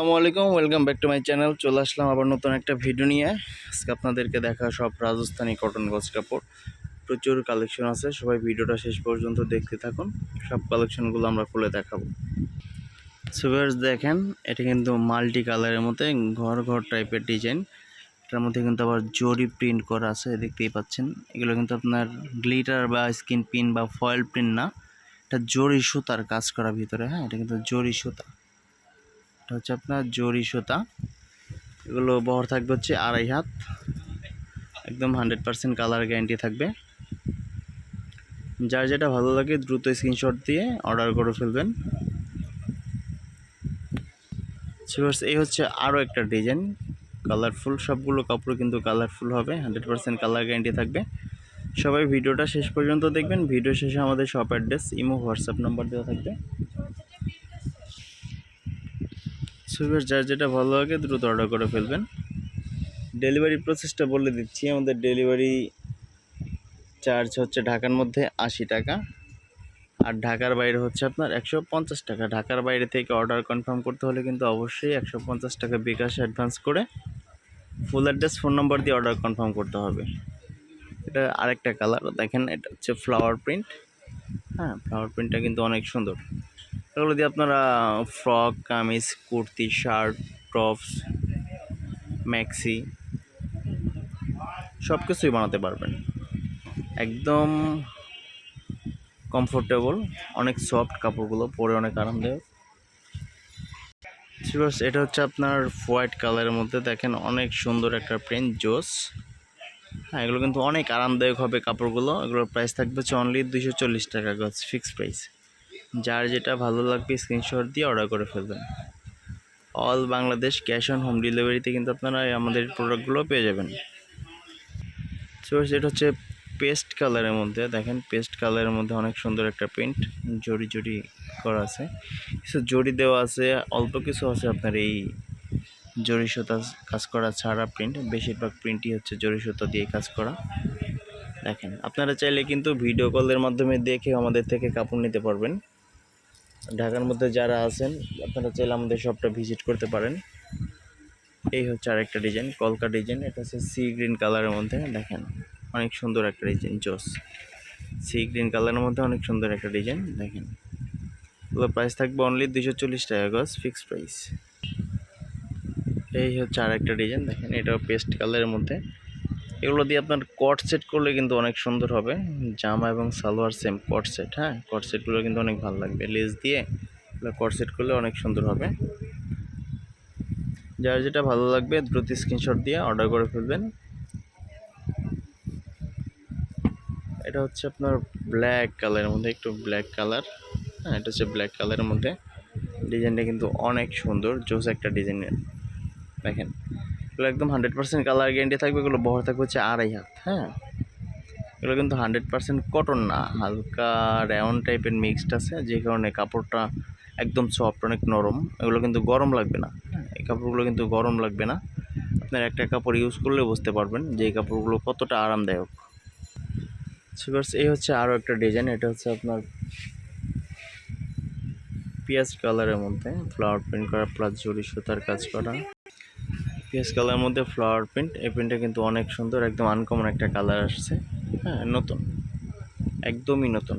আসসালামু আলাইকুম welcome back to my channel চলে আসলাম আবার নতুন একটা ভিডিও নিয়ে। আজকে আপনাদেরকে দেখা সব রাজস্থানি কটন গজ কাপড়। প্রচুর কালেকশন আছে, সবাই ভিডিওটা শেষ পর্যন্ত দেখতে থাকুন। সব কালেকশনগুলো আমরা খুলে দেখাবো। সুগার্স দেখেন, এটা কিন্তু মাল্টি কালারের মধ্যে ঘর ঘর টাইপের ডিজাইন এটার মধ্যে কিন্তু আবার জরি প্রিন্ট করা আছে, দেখতেই পাচ্ছেন। এগুলো কিন্তু আপনার গ্লিটার বা স্কিন প্রিন্ট বা ফয়েল প্রিন্ট না। এটা জরি সুতার কাজ করা ভিতরে হ্যাঁ এটা কিন্তু জরি সুতা। এটা হচ্ছে আপনার জরি সুতা। এগুলো বহর থাকবে হচ্ছে আড়াই হাত। একদম হান্ড্রেড পার্সেন্ট কালার গ্যারান্টি থাকবে। যার যেটা ভালো লাগে দ্রুত স্ক্রিনশট দিয়ে অর্ডার করে ফেলবেন। এই হচ্ছে আরও একটা ডিজাইন। কালারফুল, সবগুলো কাপড় কিন্তু কালারফুল হবে, হান্ড্রেড পার্সেন্ট কালার গ্যারান্টি থাকবে। সবাই ভিডিওটা শেষ পর্যন্ত দেখবেন। ভিডিও শেষে আমাদের shop address imo, WhatsApp number দেওয়া থাকবে। সুগার যার যেটা ভালো লাগে দ্রুত অর্ডার করে ফেলবেন। ডেলিভারি প্রসেসটা বলে দিচ্ছি, আমাদের ডেলিভারি চার্জ হচ্ছে ঢাকার মধ্যে আশি টাকা। আর ঢাকার বাইরে হচ্ছে আপনার একশো পঞ্চাশ টাকা। ঢাকার বাইরে থেকে অর্ডার কনফার্ম করতে হলে কিন্তু অবশ্যই একশো পঞ্চাশ টাকা বিকাশ অ্যাডভান্স করে ফুল অ্যাড্রেস ফোন নম্বর দিয়ে অর্ডার কনফার্ম করতে হবে। এটা আরেকটা কালার দেখেন এটা হচ্ছে ফ্লাওয়ার প্রিন্ট হ্যাঁ ফ্লাওয়ার প্রিন্টটা কিন্তু অনেক সুন্দর। এগুলো দিয়ে আপনারা frock, kameez, kurti, shirt, tops, maxi সব কিছুই বানাতে পারবেন। একদম কমফোর্টেবল অনেক সফট কাপড়গুলো পরে অনেক আরামদায়ক। শিবাস এটা হচ্ছে আপনার হোয়াইট কালারের মধ্যে। দেখেন অনেক সুন্দর একটা প্রিন্ট জোস। হ্যাঁ এগুলো কিন্তু অনেক আরামদায়ক হবে কাপড়গুলো। এগুলোর প্রাইস থাকবে হচ্ছে অনলি দুশো চল্লিশ টাকা গজ ফিক্সড প্রাইস যার যেটা ভালো লাগবে স্ক্রিনশট দিয়ে অর্ডার করে ফেলবেন। All Bangladesh cash on home ডেলিভারিতে কিন্তু আপনারা আমাদের প্রোডাক্টগুলো পেয়ে যাবেন। সো এটা হচ্ছে পেস্ট কালারের মধ্যে। দেখেন পেস্ট কালারের মধ্যে অনেক সুন্দর একটা প্রিন্ট জড়ি জড়ি করা আছে। কিছু জড়ি দেওয়া আছে, অল্প কিছু আছে আপনার এই জরি সুতা কাজ করা ছাড়া প্রিন্ট বেশিরভাগ প্রিন্টই হচ্ছে জরি সুতা দিয়ে কাজ করা। দেখেন, আপনারা চাইলে কিন্তু ভিডিও কলের মাধ্যমে দেখে আমাদের থেকে কাপড় নিতে পারবেন। ঢাকার মধ্যে যারা আছেন, আপনারা চাইলে আমাদের শপটা ভিজিট করতে পারেন। এই হচ্ছে আরেকটা ডিজাইন কলকা ডিজাইন এটা হচ্ছে সি গ্রিন কালারের মধ্যে, দেখেন অনেক সুন্দর একটা ডিজাইন জোস। সি গ্রিন কালারের মধ্যে অনেক সুন্দর একটা ডিজাইন দেখেন। এগুলো প্রাইস থাকবে অনলি দুশো চল্লিশ টাকা গজ ফিক্সড প্রাইস এই হচ্ছে আরেকটা ডিজাইন দেখেন এটাও পেস্ট কালারের মধ্যে। এগুলো দিয়ে আপনার কট সেট করলে কিন্তু অনেক সুন্দর হবে। জামা এবং সালোয়ার সেম কট সেট হ্যাঁ? কট সেটগুলো কিন্তু অনেক ভালো লাগবে। লেস দিয়ে কট সেট করলে অনেক সুন্দর হবে। যার যেটা ভালো লাগবে, দ্রুত স্ক্রিনশট দিয়ে অর্ডার করে ফেলবেন। এটা হচ্ছে আপনার ব্ল্যাক কালারের মধ্যে, একটু ব্ল্যাক কালার হ্যাঁ? এটা হচ্ছে ব্ল্যাক কালারের মধ্যে। ডিজাইনটা কিন্তু অনেক সুন্দর, জোস একটা ডিজাইনের দেখেন। এগুলো একদম হান্ড্রেড পার্সেন্ট কালার গ্যারান্টি থাকবে, এগুলো বহর থাকবে হচ্ছে আড়াই হাত হ্যাঁ? এগুলো কিন্তু হান্ড্রেড পার্সেন্ট কটন না, হালকা রেওন টাইপের মিক্সড আছে, যে কারণে কাপড়টা একদম সফট অনেক নরম, এগুলো কিন্তু গরম লাগবে না হ্যাঁ? এই কাপড়গুলো কিন্তু গরম লাগবে না, আপনার একটা কাপড় ইউজ করলে বুঝতে পারবেন যে এই কাপড়গুলো কতটা আরামদায়ক। সুগার্স এই হচ্ছে আরও একটা ডিজাইন এটা হচ্ছে আপনার পিঁয়াজ কালারের মধ্যে ফ্লাওয়ার প্রিন্ট করা প্লাস জরি সুতার কাজ করা। পিঁয়াজ কালারের মধ্যে ফ্লাওয়ার প্রিন্ট এই প্রিন্টটা কিন্তু অনেক সুন্দর, একদম আনকমন একটা কালার আসছে। হ্যাঁ নতুন। একদমই নতুন।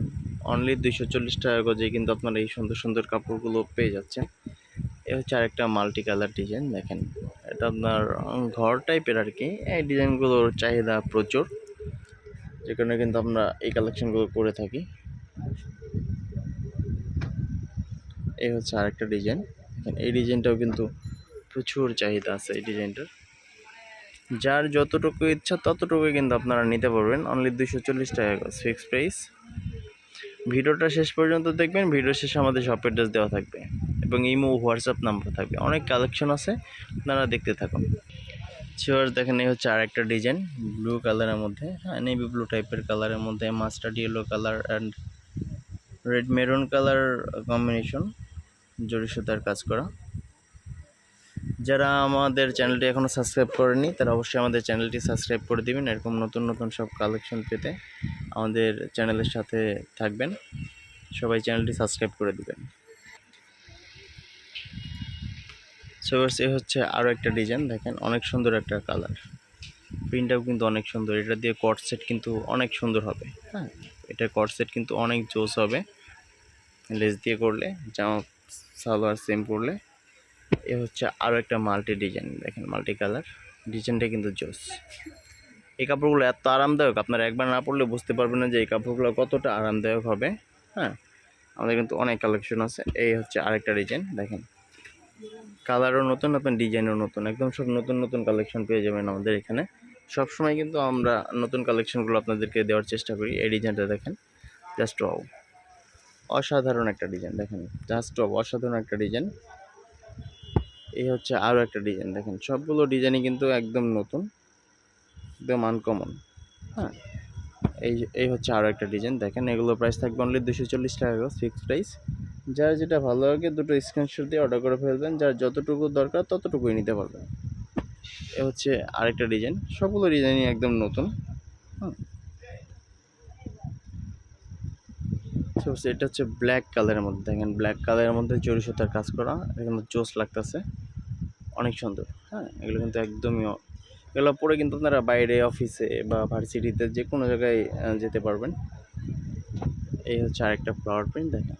অনলি দুইশো চল্লিশ টাকা গজে কিন্তু আপনারা এই সুন্দর সুন্দর কাপড়গুলো পেয়ে যাচ্ছেন। এ হচ্ছে আরেকটা মাল্টি কালার ডিজাইন দেখেন। এটা আপনার ঘর টাইপের আর কি এই ডিজাইনগুলোর চাহিদা প্রচুর। যে কারণে কিন্তু আমরা এই কালেকশনগুলো করে থাকি। এই হচ্ছে আরেকটা ডিজাইন এই ডিজাইনটাও কিন্তু প্রচুর চাহিদা আছে এই ডিজাইনটার। যার যতটুকু ইচ্ছা ততটুকু কিন্তু আপনারা নিতে পারবেন। অনলি দুশো চল্লিশ টাকা ফিক্স প্রাইস ভিডিওটা শেষ পর্যন্ত দেখবেন। ভিডিও শেষে আমাদের শপ অ্যাড্রেস দেওয়া থাকবে। এবং ইমো, হোয়াটসঅ্যাপ নাম্বার থাকবে। অনেক কালেকশন আছে। আপনারা দেখতে থাকুন। শিওর দেখেন, এই হচ্ছে আরেকটা ডিজাইন ব্লু কালারের মধ্যে। হ্যাঁ নেভি ব্লু টাইপের কালারের মধ্যে। Mustard yellow colour and red maroon colour combination zari সুতার কাজ করা। যারা আমাদের চ্যানেলটি এখনও সাবস্ক্রাইব করেনি, তারা অবশ্যই আমাদের চ্যানেলটি সাবস্ক্রাইব করে দিবেন, এরকম নতুন নতুন সব কালেকশন পেতে আমাদের চ্যানেলের সাথে থাকবেন। সবাই চ্যানেলটি সাবস্ক্রাইব করে দিবেন। সো এ হচ্ছে আরও একটা ডিজাইন দেখেন, অনেক সুন্দর একটা কালার প্রিন্টটাও কিন্তু অনেক সুন্দর, এটা দিয়ে কট সেট কিন্তু অনেক সুন্দর হবে। হ্যাঁ এটা কট সেট কিন্তু অনেক জোস হবে। লেস দিয়ে করলে, জামা সালোয়ার সেম করলে। এ হচ্ছে আরও একটা মাল্টি ডিজাইন, দেখেন মাল্টি কালার। ডিজাইনটা কিন্তু জোস। এই কাপড়গুলো এত আরামদায়ক, আপনারা একবার না পড়লে বুঝতে পারবেন না যে এই কাপড়গুলো কতটা আরামদায়ক হবে হ্যাঁ? আমাদের কিন্তু অনেক কালেকশন আছে। এই হচ্ছে আরেকটা ডিজাইন, দেখেন। কালারও নতুন নতুন ডিজাইনও নতুন। একদম সব নতুন নতুন কালেকশন পেয়ে যাবেন আমাদের এখানে। সব সময় কিন্তু আমরা নতুন কালেকশনগুলো আপনাদেরকে দেওয়ার চেষ্টা করি। এই ডিজাইনটা দেখেন, জাস্ট অসাধারণ একটা ডিজাইন, দেখেন। জাস্ট অসাধারণ একটা ডিজাইন। এই হচ্ছে আরও একটা ডিজাইন দেখেন, সবগুলো ডিজাইনই কিন্তু একদম নতুন, একদম আনকমন হ্যাঁ? এই এই হচ্ছে আরও একটা ডিজাইন দেখেন, এগুলো প্রাইস থাকবে অনলি দুশো চল্লিশ টাকা ফিক্সড প্রাইস যার যেটা ভালো লাগে, দুটো স্ক্রিনশট দিয়ে অর্ডার করে ফেলবেন, যার যতটুকু দরকার, ততটুকুই নিতে পারবেন। এ হচ্ছে আরেকটা ডিজাইন সবগুলো ডিজাইনই একদম নতুন হুম So, এটা হচ্ছে ব্ল্যাক কালারের মধ্যে। দেখেন ব্ল্যাক কালারের মধ্যে জরি সুতার কাজ করা এখানে জোস লাগতেছে। অনেক সুন্দর হ্যাঁ? এগুলো কিন্তু একদমই এগুলো পরে কিন্তু আপনারা বাইরে অফিসে বা ভার্সিটিতে যে কোনো জায়গায় যেতে পারবেন। এই হচ্ছে আরেকটা ফ্লাওয়ার প্রিন্ট দেখেন।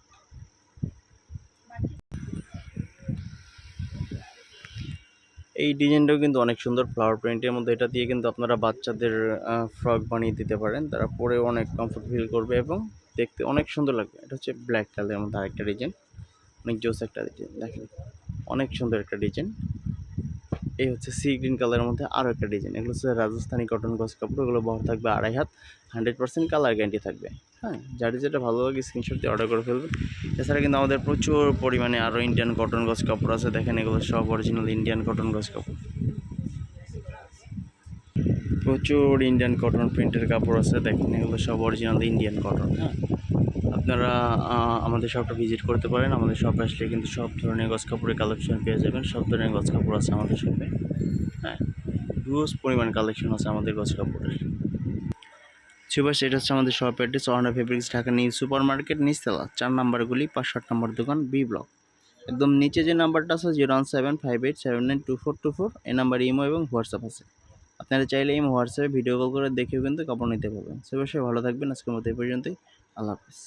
এই ডিজাইনটাও কিন্তু অনেক সুন্দর ফ্লাওয়ার প্রিন্টের মধ্যে। এটা দিয়ে কিন্তু আপনারা বাচ্চাদের ফ্রক বানিয়ে দিতে পারেন। তারা পরে অনেক কমফোর্ট ফিল করবে এবং দেখতে অনেক সুন্দর লাগবে। এটা হচ্ছে ব্ল্যাক কালারের মধ্যে আরেকটা ডিজাইন অনেক জোস একটা ডিজাইন দেখেন। অনেক সুন্দর একটা ডিজাইন এই হচ্ছে সি গ্রিন কালারের মধ্যে আরও একটা ডিজাইন এগুলো হচ্ছে রাজস্থানি কটন গস কাপড়। এগুলো বহর থাকবে আড়াই হাত। হান্ড্রেড পার্সেন্ট কালার গ্যারান্টি থাকবে। হ্যাঁ যার যেটা ভালো লাগে স্ক্রিনশট দিয়ে অর্ডার করে ফেলবেন। এছাড়া কিন্তু আমাদের প্রচুর পরিমাণে আরও ইন্ডিয়ান কটন গস কাপড় আছে। দেখেন এগুলো সব অরিজিনাল ইন্ডিয়ান কটন গস কাপড়। প্রচুর ইন্ডিয়ান কটন প্রিন্টের কাপড় আছে দেখেন এগুলো সব অরিজিনাল ইন্ডিয়ান কটন হ্যাঁ। আপনারা আমাদের শপটা ভিজিট করতে পারেন আমাদের শপে আসলে কিন্তু সব ধরনের গছ কাপড়ের কালেকশন পেয়ে যাবেন সব ধরনের গছ কাপড় আছে আমাদের শপে হ্যাঁ হিউজ পরিমাণ কালেকশন আছে আমাদের গছ কাপড়ের। সুভাষ এটা হচ্ছে আমাদের shop address Orna fabrics Dhaka new super market নিচতলা চার নাম্বারগুলি পাঁচ ষাট নম্বর দোকান বি ব্লক একদম নিচে যে নাম্বারটা আছে zero one seven five eight seven nine two four two four এই নাম্বার ইমো এবং হোয়াটসঅ্যাপ আছে। আপনারা চাইলে এই হোয়াটসঅ্যাপে ভিডিও কল করে দেখেও কিন্তু কাপড় নিতে পারবেন। সে বিষয়ে ভালো থাকবেন। আজকের মতো এই পর্যন্তই। আল্লাহ হাফিজ।